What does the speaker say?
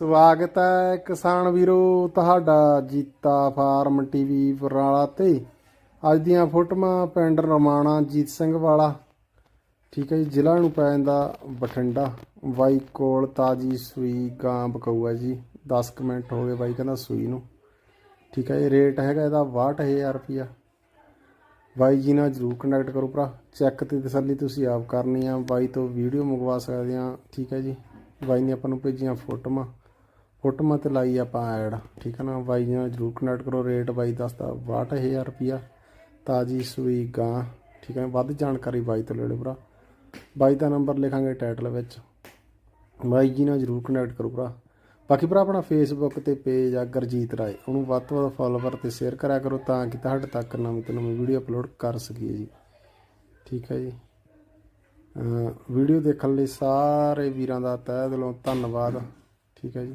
ਸਵਾਗਤ ਹੈ ਕਿਸਾਨ ਵੀਰੋ, ਤੁਹਾਡਾ ਜੀਤਾ ਫਾਰਮ ਟੀਵੀ ਬਰਨਾਲਾ ਤੇ। ਅੱਜ ਦੀਆਂ ਫੋਟੋਆਂ ਪਿੰਡ ਰਮਾਣਾ ਜੀਤ ਸਿੰਘ ਵਾਲਾ। ਠੀਕ ਹੈ ਜੀ, ਜ਼ਿਲ੍ਹਾ ਨੂੰ ਪੈ ਜਾਂਦਾ ਬਠਿੰਡਾ। ਬਾਈ ਕੋਲ ਤਾਜੀ ਸੂਈ ਗਾਂ ਬਕਾਊ ਹੈ ਜੀ। 10 ਕੁ ਮਿੰਟ ਹੋ ਗਏ ਬਾਈ ਕਹਿੰਦਾ ਸੂਈ ਨੂੰ। ਠੀਕ ਹੈ, ਇਹ ਰੇਟ ਹੈਗਾ ਇਹਦਾ 62000 ਰੁਪਿਆ ਬਾਈ ਜੀ ਨਾਲ ਜਰੂਰ ਕੰਟੈਕਟ ਕਰੋ ਭਰਾ। ਚੈੱਕ ਤੇ ਤਸੱਲੀ ਤੁਸੀਂ ਆਪ ਕਰਨੀ ਆ। ਬਾਈ ਤੋਂ ਵੀਡੀਓ ਮੰਗਵਾ ਸਕਦੇ ਆ। ਠੀਕ ਹੈ ਜੀ, ਬਾਈ ਨੇ ਆਪਾਂ ਨੂੰ ਭੇਜੀਆਂ ਫੋਟੋਆਂ। ਫੋਟੋਆਂ ਤੇ ਲਾਈ ਆਪਾਂ ਐਡ, ਠੀਕ ਹੈ ਨਾ? ਬਾਈ ਜੀ ਨਾਲ ਜਰੂਰ ਕਨੈਕਟ ਕਰੋ ਰੇਟ ਬਾਈ ਦੱਸਦਾ 62000 ਰੁਪਿਆ ਤਾਜੀ ਸੂਈ ਗਾਂ, ਠੀਕ ਹੈ ਵੱਧ ਜਾਣਕਾਰੀ ਬਾਈ ਤੋਂ ਲੈ ਲਿਓ ਭਰਾ। ਬਾਈ ਦਾ ਨੰਬਰ ਲਿਖਾਂਗੇ ਟਾਈਟਲ ਵਿੱਚ। ਬਾਈ ਜੀ ਨਾਲ ਜਰੂਰ ਕਨੈਕਟ ਕਰੋ ਭਰਾ। ਬਾਕੀ ਭਰਾ ਆਪਣਾ ਫੇਸਬੁੱਕ ਤੇ ਪੇਜ ਆ ਗਰਜੀਤ ਰਾਏ। ਉਹਨੂੰ ਵੱਧ ਤੋਂ ਵੱਧ ਫਾਲੋਵਰ ਤੇ ਸ਼ੇਅਰ ਕਰਿਆ ਕਰੋ ਤਾਂ ਕਿ ਤੁਹਾਡੇ ਤੱਕ ਨਵੀਂ ਤੋਂ ਨਵੀਂ ਵੀਡੀਓ ਅਪਲੋਡ ਕਰ ਸਕੀਏ ਜੀ। ਠੀਕ ਹੈ ਜੀ। ਵੀਡੀਓ ਦੇਖਣ ਲਈ ਸਾਰੇ ਵੀਰਾਂ ਦਾ ਤਹਿ ਦਿਲੋਂ ਧੰਨਵਾਦ। ਠੀਕ ਹੈ ਜੀ।